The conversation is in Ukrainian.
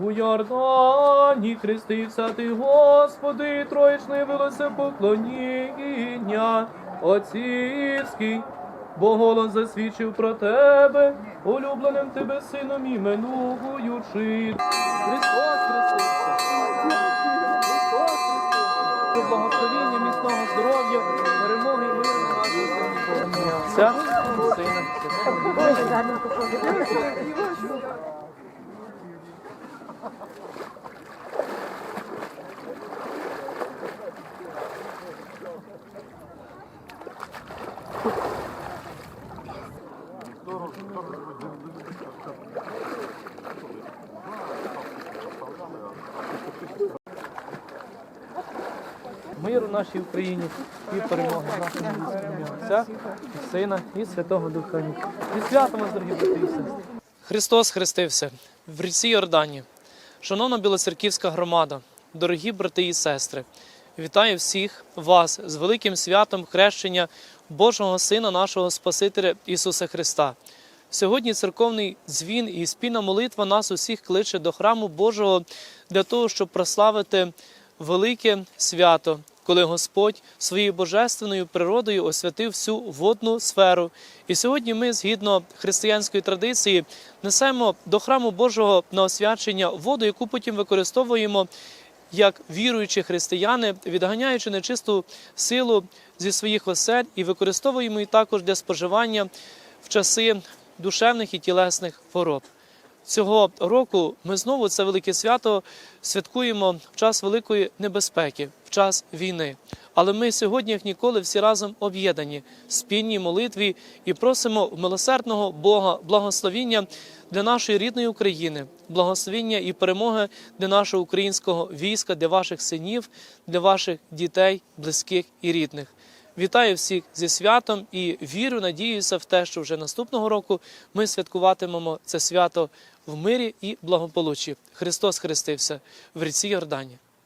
У Йордані хрестився ти, Господи, троєчне вилося поклоніння отцівський, бо голос засвідчив про тебе, улюбленим тебе сином іменуючи. Христос хрестився. Христос хрестився. Благословіння, міцного здоров'я, перемоги, миру на нашій Сина, Миру нашій Україні і перемоги нашому ім'я Отця, і Сина і Святого Духа. Святом вас, дорогі брати і сестри. Христос хрестився в ріці Йордані. Шановна білоцерківська громада, дорогі брати і сестри, вітаю всіх вас з великим святом хрещення Божого Сина, нашого Спасителя Ісуса Христа. Сьогодні церковний дзвін і спільна молитва нас усіх кличе до храму Божого для того, щоб прославити велике свято, коли Господь своєю божественною природою освятив всю водну сферу. І сьогодні ми, згідно християнської традиції, несемо до храму Божого на освячення воду, яку потім використовуємо як віруючі християни, відганяючи нечисту силу зі своїх осель і використовуємо її також для споживання в часи душевних і тілесних хвороб. Цього року ми знову це велике свято святкуємо в час великої небезпеки, в час війни. Але ми сьогодні, як ніколи, всі разом об'єднані в спільній молитві і просимо милосердного Бога благословіння для нашої рідної України, благословіння і перемоги для нашого українського війська, для ваших синів, для ваших дітей, близьких і рідних. Вітаю всіх зі святом і вірю, надіюся в те, що вже наступного року ми святкуватимемо це свято в мирі і благополуччі. Христос хрестився в ріці Йордані.